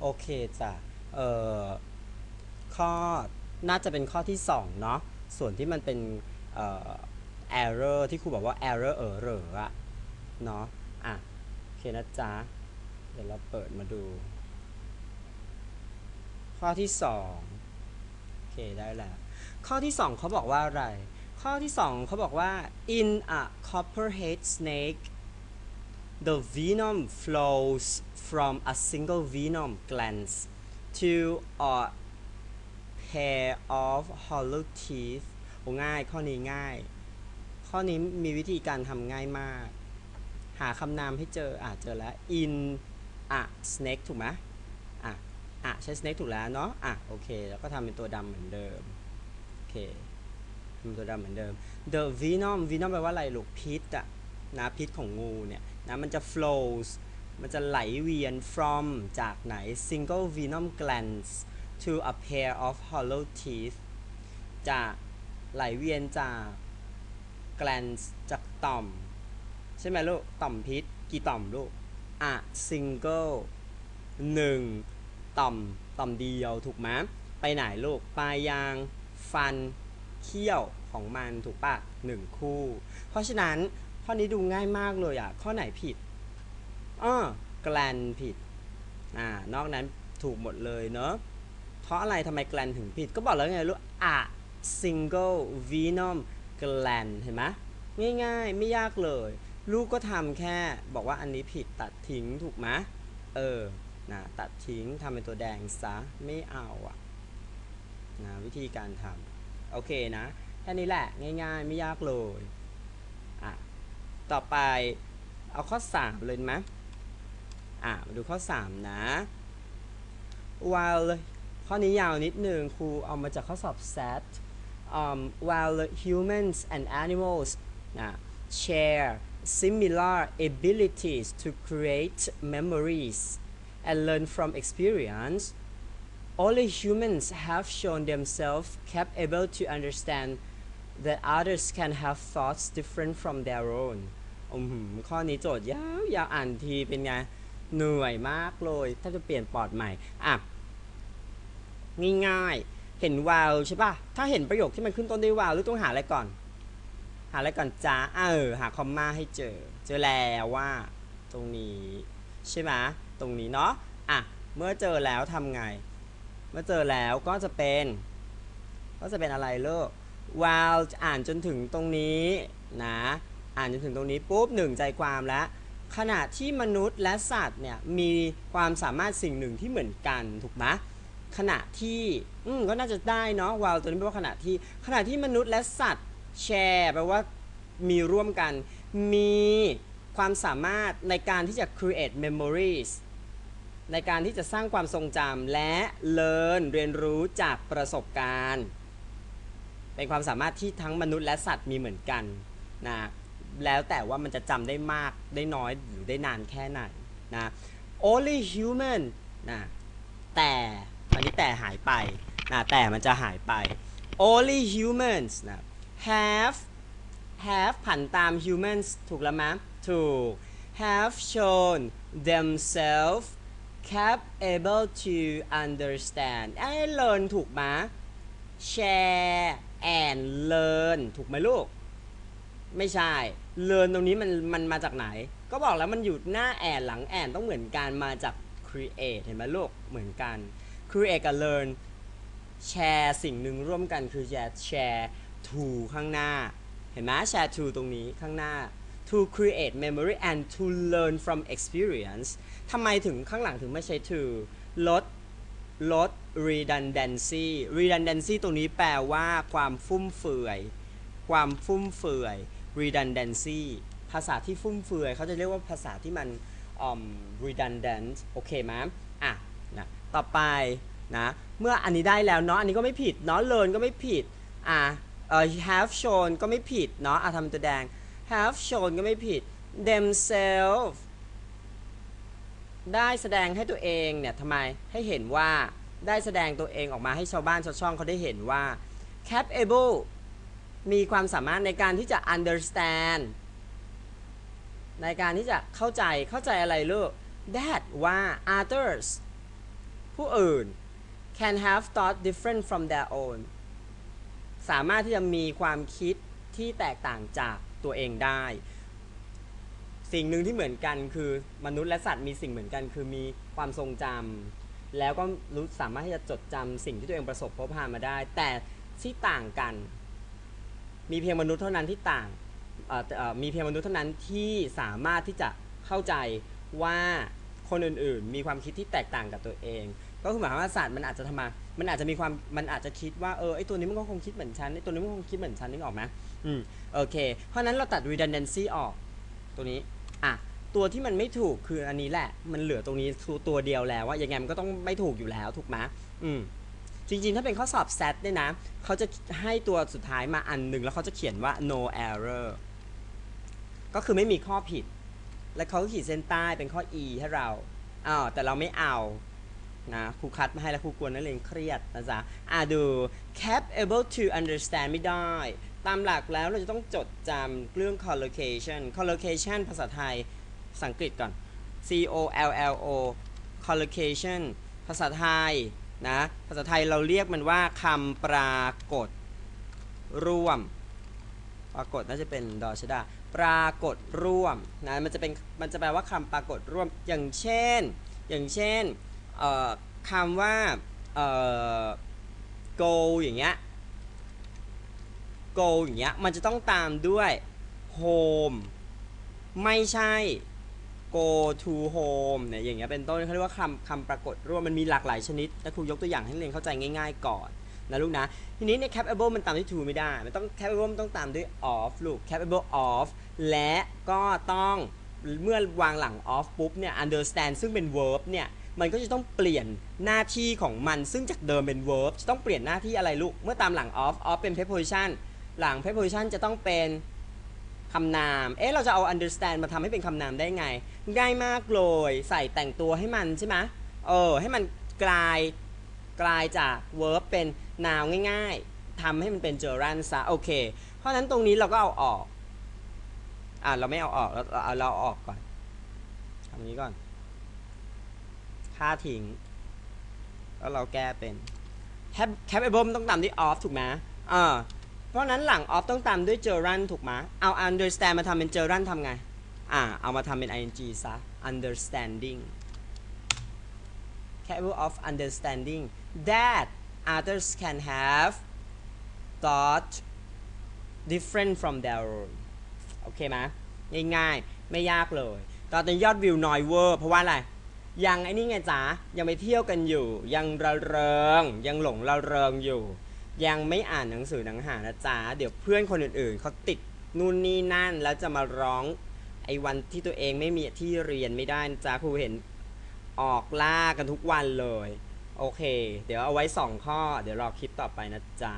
โอเคจ้ะเอ่อข้อน่าจะเป็นข้อที่ 2 เนาะส่วนที่มันเป็นเอ่อ error ที่ครูบอกว่า error เออเหรออะเนาะอะโอเคนะจ๊ะ เดี๋ยวเราเปิดมาดู ข้อที่2โอเคได้แล้ว ข้อที่ 2 เขาบอกว่าอะไร ข้อที่ 2 เขาบอกว่า in a copperhead snake the venom flows from a single venom gland to a pair of hollow teeth โอ้ง่าย ข้อนี้ง่าย ข้อนี้มีวิธีการทำง่ายมาก หาคำนามให้เจอ อะ เจอแล้ว in a snake ถูกไหมอะ อะ ใช้ snake ถูกแล้วเนาะ อะ โอเค แล้วก็ทำเป็นตัวดำเหมือนเดิม โอเคทำตัวดำเหมือนเดิม the venom venom แปลว่าอะไรลูกพิษอะนะพิษของงูเนี่ย นะมันจะ flows มันจะไหลเวียน from จากไหน single venom glands to a pair of hollow teeth จะไหลเวียนจาก glands จากต่อม ใช่ไหมลูก ต่อมพิษ กี่ต่อมลูก a single หนึ่งต่อม ต่อมเดียวถูกไหมไปไหนลูก ปลายยาง ฟัน เขี้ยวของมันถูกปะหนึ่งคู่ เพราะฉะนั้น ข้อนี้ดูง่ายมากเลยอะ ข้อไหนผิดอ้อแกลนผิด อ่า นอกนั้นถูกหมดเลยเนอะ เพราะอะไรทำไมแกลนถึงผิด ก็บอกแล้วไงลูก a single venom gland เห็นไหมง่ายๆ ไม่ยากเลย ลูกก็ทำแค่บอกว่าอันนี้ผิดตัดทิ้งถูกไหมเออ นะ ตัดทิ้งทำเป็นตัวแดงซะ ไม่เอาอะนะวิธีการทำโอเคนะ แค่นี้แหละง่ายๆ ไม่ยากเลย ต่อไปเอาข้อ 3 เลยไหมอ่ะ มาดูข้อ 3 นะ while ข้อนี้ยาวนิดนึงครูเอามาจากข้อสอบ SAT um, while humans and animals นะ share similar abilities to create memories and learn from experience only humans have shown themselves capable to understand that others can have thoughts different from their own อืมข้อนี้โจทย์ยาวยาวอ่านทีเป็นไงเหนื่อยมากเลย ถ้าจะเปลี่ยนปอดใหม่อะง่ายๆเห็นวาวใช่ป่ะ ถ้าเห็นประโยคที่มันขึ้นต้นด้วยวาวลูกต้องหาอะไรก่อน หาอะไรก่อนจ้าเออ หาคอมมาให้เจอ เจอแล้วว่า ตรงนี้ใช่ไหมตรงนี้เนาะอะเมื่อเจอแล้วทำไง เมื่อเจอแล้วก็จะเป็น ก็จะเป็นอะไรเลิก while อ่านจนถึงตรงนี้นะ อ่านจนถึงตรงนี้ปุ๊บหนึ่งใจความแล้วขณะที่มนุษย์และสัตว์เนี่ยมีความสามารถสิ่งหนึ่งที่เหมือนกันถูกไหมขณะที่อืมก็น่าจะได้เนาะ while ตัวนี้แปลว่าขณะที่ขณะที่มนุษย์และสัตว์แชร์แปลว่ามีร่วมกัน มีความสามารถในการที่จะ create memories ในการที่จะสร้างความทรงจำและ learn เรียนรู้จากประสบการณ์ เป็นความสามารถที่ทั้งมนุษย์และสัตว์มีเหมือนกันนะ แล้วแต่ว่ามันจะจำได้มากได้น้อยหรือได้นานแค่ไหนนะ only human นะแต่อันนี้แต่หายไปนะแต่มันจะหายไป only humans นะ have have ผันตาม humans ถูกแล้วมั้ยถูก have shown themselves capable to understand ไอ้ learn ถูกมั้ย share and learn ถูกไหมลูก ไม่ใช่ learn ตรงนี้มันมันมาจากไหน ก็บอกแล้วมันอยู่หน้าแอนหลังแอนต้องเหมือนกันมาจาก create เห็นไหมลูกเหมือนกัน create กับ learn แชร์สิ่งหนึ่งร่วมกันคือจะแชร์ to ข้างหน้า เห็นไหมแชร์ to ตรงนี้ข้างหน้า to create memory and to learn from experience ทำไมถึงข้างหลังถึงไม่ใช้ to ลดลด redundancy redundancy ตรงนี้แปลว่าความฟุ่มเฟือย ความฟุ่มเฟือย redundancy ภาษาที่ฟุ่มเฟือยเขาจะเรียกว่าภาษาที่มันอืม redundant โอเคไหมอะนะต่อไปนะเมื่ออันนี้ได้แล้วเนาะอันนี้ก็ไม่ผิดเนาะ learn ก็ไม่ผิดอะเอ่อ have shown ก็ไม่ผิดเนาะอะทำตัวแดง have shown ก็ไม่ผิด themselves ได้แสดงให้ตัวเองเนี่ยทำไมให้เห็นว่าได้แสดงตัวเองออกมาให้ชาวบ้านชาวช่องเขาได้เห็นว่า capable มีความสามารถในการที่จะ understand ในการที่จะเข้าใจเข้าใจอะไรลูก that ว่า others ผู้อื่น can have thought different from their own สามารถที่จะมีความคิดที่แตกต่างจากตัวเองได้ สิ่งหนึ่งที่เหมือนกันคือมนุษย์และสัตว์มีสิ่งเหมือนกัน คือมีความทรงจำแล้วก็รู้สามารถที่จะจดจำสิ่งที่ตัวเองประสบพบผ่านมาได้ แต่ที่ต่างกัน มีเพียงมนุษย์เท่านั้นที่ต่างมีเพียงมนุษย์เท่านั้นที่สามารถที่จะเข้าใจว่าคนอื่นๆ มีความคิดที่แตกต่างกับตัวเอง ก็คือหมายความว่าสัตว์มันอาจจะทำมา มันอาจจะมีความ มันอาจจะคิดว่าเออไอตัวนี้มันก็คงคิดเหมือนฉันไอตัวนี้มันคงคิดเหมือนฉันนึกออกไหมอืมโอเค เพราะนั้นเราตัด redundancy ออกตัวนี้อะตัวที่มันไม่ถูกคืออันนี้แหละ มันเหลือตรงนี้ตัวตัวเดียวแล้วว่ายังไงมันก็ต้องไม่ถูกอยู่แล้วถูกไหมอืม จริงๆ ถ้าเป็นข้อสอบ SAT เนี่ยนะ เขาจะให้ตัวสุดท้ายมาอันหนึ่งแล้วเขาจะเขียนว่า no error ก็คือไม่มีข้อผิด แล้วเขาขีดเส้นใต้เป็นข้อ e ให้เราอ้าวแต่เราไม่เอานะครูคัดมาให้แล้วครูกวนักเรียนเครียดนะจ๊ะอะดู capable to understand ไม่ได้ ตามหลักแล้วเราจะต้องจดจำเรื่อง collocation collocation ภาษาไทยภาษาอังกฤษก่อน c o l l o collocation ภาษาไทย นะภาษาไทยเราเรียกมันว่าคำปรากฏร่วม ปรากฏน่าจะเป็นดอชดา ปรากฏร่วมนะมันจะเป็นมันจะแปลว่าคำปรากฏร่วมอย่างเช่น อย่างเช่นคำว่า go อย่างเงี้ย go อย่างเงี้ยมันจะต้องตามด้วย home ไม่ใช่ go to home เนี่ยอย่างเงี้ยเป็นต้นเขาเรียกว่าคำคำปรากฏร่วมมันมีหลากหลายชนิดและครูยกตัวอย่างให้เรียนเข้าใจง่าย ๆ ก่อนนะลูกนะ ทีนี้ใน capable มันตามด้วย to ไม่ได้ มันต้อง capable มันต้องตามด้วย of ลูก capable of และก็ต้องเมื่อวางหลัง of ปุ๊บเนี่ย understand ซึ่งเป็น verb เนี่ยมันก็จะต้องเปลี่ยนหน้าที่ของมันซึ่งจากเดิมเป็น verb จะต้องเปลี่ยนหน้าที่อะไรลูก เมื่อตามหลัง of of เป็น preposition หลัง preposition จะต้องเป็น คำนาม เอ๊ะ เราจะเอา understand มาทำให้เป็นคำนามได้ไง ง่ายมากเลย ใส่แต่งตัวให้มันใช่ไหมเออ ให้มันกลาย กลายจาก verb เป็น noun ง่าย ๆ ทำให้มันเป็น gerund ซะ โอเค เพราะนั้นตรงนี้เราก็เอาออก อ่าเราไม่เอาออก เราเอาเราออกก่อนทำนี้ก่อน ค่าทิ้ง แล้วเราแก้เป็น capable ต้องตามด้วย off ถูกไหมอ่า ราะนั้นหลัง off ต้องตามด้วย gerund ถูกไหมเอา understand มาทำเป็น gerund ทำไง อ่า เอามาทำเป็น ing ซะ understanding capable of understanding that others can have thought different from their own โอเคไหมง่ายๆ ไม่ยากเลย ตอนนี้ยอดวิวน้อยเวอร์เพราะว่าอะไร ยังไอ้นี่ไงจ๊ะยังไปเที่ยวกันอยู่ ยังระเริง ยังหลงระเริงอยู่ ยังไม่อ่านหนังสือหนังหานะจ๊ะเดี๋ยวเพื่อนคนอื่นๆเขาติดนู่นนี่นั่นแล้วจะมาร้องไอ้วันที่ตัวเองไม่มีที่เรียนไม่ได้นะจ๊ะครูเห็นออกล่ากันทุกวันเลย โอเค เดี๋ยวเอาไว้สองข้อ เดี๋ยวรอคลิปต่อไปนะจ๊ะ